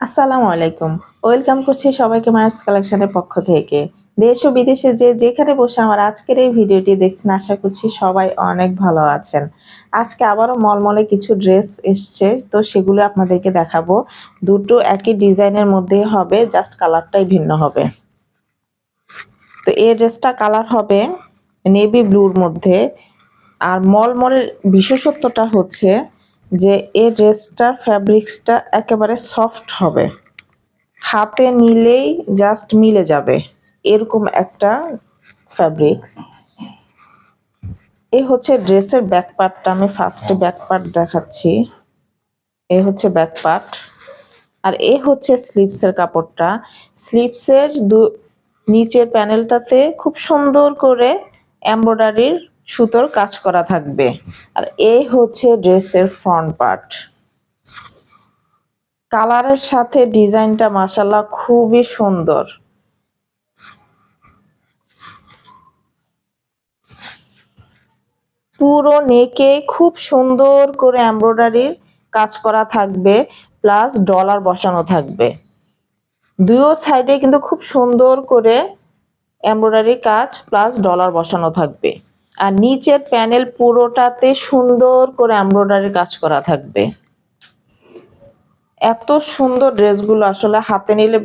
আসসালামু আলাইকুম। ওয়েলকাম করছি সবাইকে মায়ার্স কালেকশনের পক্ষ থেকে। দেশ ও বিদেশে যে যেখানে বসে আমার আজকের এই ভিডিওটি দেখছেন, আশা করছি সবাই অনেক ভালো আছেন। আজকে আবারও মলমলে কিছু ড্রেস এসছে, তো সেগুলো আপনাদেরকে দেখাবো। দুটো একই ডিজাইনের মধ্যে হবে, জাস্ট কালারটাই ভিন্ন হবে। তো এই ড্রেসটা কালার হবে নেভি ব্লুর মধ্যে। আর মলমলের বিশেষত্বটা হচ্ছে যে এই ড্রেসটা, ফ্যাব্রিক্সটা একেবারে সফট হবে। হাতে নিলেই জাস্ট মিলে যাবে। এরকম একটা ফ্যাব্রিক্স। এ হচ্ছে ড্রেসের ব্যাক পার্টটা আমি ফার্স্টে ব্যাক পার্ট দেখাচ্ছি। এ হচ্ছে ব্যাক পার্ট আর এ হচ্ছে স্লিপসের কাপড়টা। স্লিপসের দু নিচের প্যানেলটাতে খুব সুন্দর করে এমব্রয়ডারির সুতোর কাজ করা থাকবে। আর এই হচ্ছে ড্রেসের ফ্রন্ট পার্ট কালারের সাথে ডিজাইনটা মাসাল্লাহ খুবই সুন্দর। পুরো নেকে খুব সুন্দর করে এমব্রয়ডারির কাজ করা থাকবে প্লাস ডলার বসানো থাকবে। দুয়ো সাইডে কিন্তু খুব সুন্দর করে এমব্রয়ডারি কাজ প্লাস ডলার বসানো থাকবে। আর নিচের প্যানেল পুরোটাতে সুন্দর করে এমব্রয়ডারি কাজ করা থাকবে। এত সুন্দর ড্রেসগুলো আসলে হাতে নিলে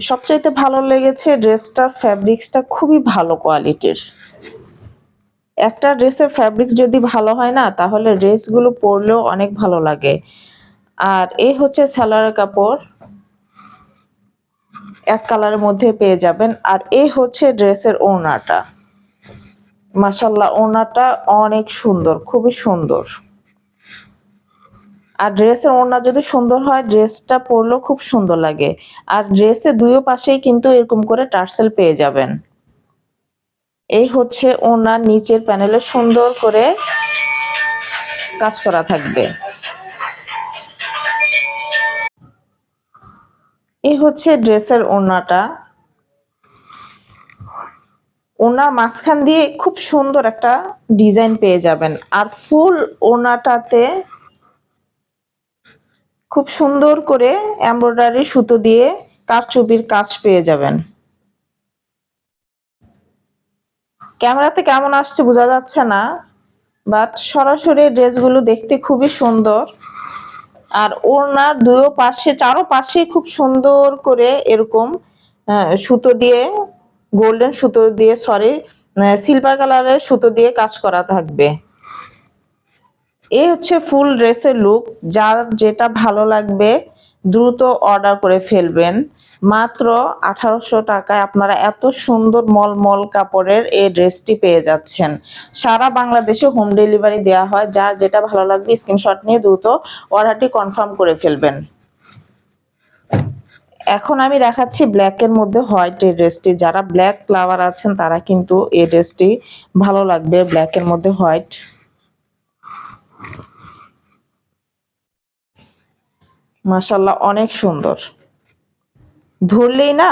সবচাইতে ভালো লেগেছে ড্রেসটার ফ্যাব্রিক্সটা খুবই ভালো কোয়ালিটির। একটা ড্রেসের ফ্যাব্রিক্স যদি ভালো হয় না, তাহলে ড্রেসগুলো পরলেও অনেক ভালো লাগে। আর এই হচ্ছে স্যালারের কাপড়। এক কালারের মধ্যে পেয়ে যাবেন। আর এই হচ্ছে ড্রেসের ওড়নাটা। মাসাল্লাহ ওড়নাটা অনেক সুন্দর, খুবই সুন্দর। আর ড্রেসের ওড়না যদি সুন্দর হয়, ড্রেসটা পরলেও খুব সুন্দর লাগে। আর ড্রেসের দুইও পাশেই কিন্তু এরকম করে টার্সেল পেয়ে যাবেন। এই হচ্ছে ওনার নিচের প্যানেলে সুন্দর করে কাজ করা থাকবে। এই হচ্ছে ড্রেসের ওড়নাটা। ওনার মাঝখান দিয়ে খুব সুন্দর একটা ডিজাইন পেয়ে যাবেন। আর ফুল ওনাটাতে খুব সুন্দর করে এমব্রয়ডারি সুতো দিয়ে কারচুপির কাজ পেয়ে যাবেন। ক্যামেরাতে কেমন আসছে বোঝা যাচ্ছে না, বাট সরাসরি ড্রেসগুলো দেখতে খুবই সুন্দর। আর ওড়নার দুয়ো পাশে চারো পাশে খুব সুন্দর করে এরকম সুতো দিয়ে গোল্ডেন সুতো দিয়ে সরি সিলভার কালারের সুতো দিয়ে কাজ করা থাকবে। এ হচ্ছে ফুল ড্রেসের লুক যার যেটা ভালো লাগবে, দ্রুত অর্ডার করে ফেলবেন। মাত্র আঠারোশো টাকায় আপনারা এত সুন্দর মলমল কাপড়ের এই ড্রেসটি পেয়ে যাচ্ছেন। সারা বাংলাদেশে হোম ডেলিভারি দেওয়া হয়। যার যেটা ভালো লাগবে স্ক্রিনশট নিয়ে দ্রুত অর্ডারটি কনফার্ম করে ফেলবেন। এখন আমি দেখাচ্ছি ব্ল্যাকের মধ্যে হোয়াইট এই ড্রেসটি যারা ব্ল্যাক ফ্লাওয়ার আছেন, তারা কিন্তু এই ড্রেসটি ভালো লাগবে ব্ল্যাকের মধ্যে হোয়াইট মাসাল্লাহ অনেক সুন্দর। ধরলেই না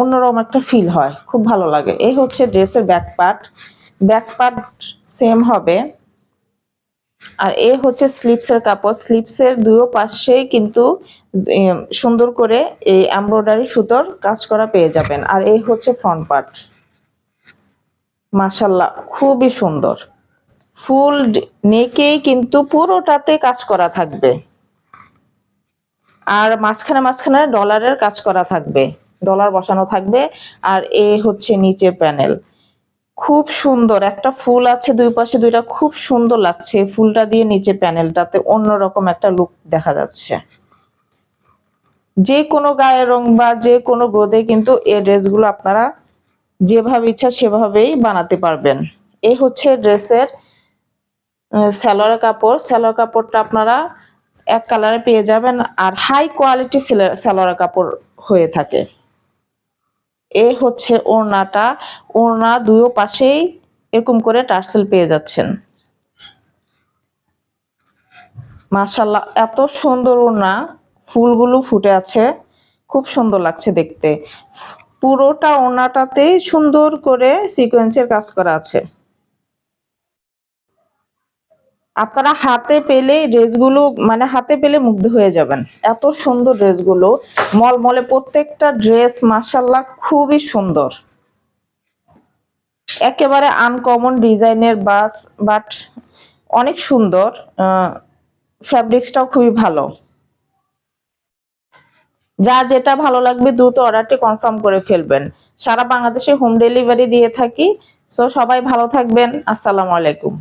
অন্যরকম একটা ফিল হয়। খুব ভালো লাগে। এই হচ্ছে ড্রেসের back part back part same হবে। আর এ হচ্ছে স্লিপসের কাপড়। স্লিপসের দুই পাশেই কিন্তু সুন্দর করে এই এমব্রয়ডারি সুতোর কাজ করা পেয়ে যাবেন। আর এই হচ্ছে ফ্রন্ট পার্ট। মাসাল্লাহ খুবই সুন্দর। ফুল নেকেই কিন্তু পুরোটাতে কাজ করা থাকবে। আর মাঝখানে মাঝখানে ডলারের কাজ করা থাকবে। ডলার বসানো থাকবে। আর এ হচ্ছে নিচে প্যানেল। খুব সুন্দর। একটা ফুল আছে দুই পাশে দুইটা খুব সুন্দর লাগছে। ফুলটা দিয়ে নিচে প্যানেলটাতে অন্যরকম একটা লুক দেখা যাচ্ছে। যে কোনো গায়ের রং বা যে কোনো গ্রোদে কিন্তু এই ড্রেসগুলো আপনারা যেভাবে ইচ্ছা সেভাবেই বানাতে পারবেন। এই হচ্ছে ড্রেসের স্যালোয়ার কাপড়। স্যালোয়ার কাপড়টা আপনারা এক কালারে পেয়ে যাবেন। আর হাই কোয়ালিটি সালোয়ার কাপড় হয়ে থাকে। এ হচ্ছে ওড়নাটা। ওড়না দুয়ো পাশেই এরকম করে টার্সেল পেয়ে যাচ্ছেন। মাশাল্লাহ এত সুন্দর ওড়না। ফুলগুলো ফুটে আছে। খুব সুন্দর লাগছে দেখতে। পুরোটা ওড়নাটাতেই সুন্দর করে সিকোয়েন্সের কাজ করা আছে। আপনারা হাতে পেলে ড্রেসগুলো মানে হাতে পেলে মুগ্ধ হয়ে যাবেন। এত সুন্দর ড্রেসগুলো, মলমলে প্রত্যেকটা ড্রেস মাসাল্লাহ খুবই সুন্দর। একেবারে আনকমন ডিজাইনের বাস, বাট অনেক সুন্দর ফ্যাব্রিক্সটাও খুবই ভালো। যা যেটা ভালো লাগবে, দ্রুত অর্ডারটি কনফার্ম করে ফেলবেন। সারা বাংলাদেশে হোম ডেলিভারি দিয়ে থাকি সো সবাই ভালো থাকবেন। আসসালামু আলাইকুম।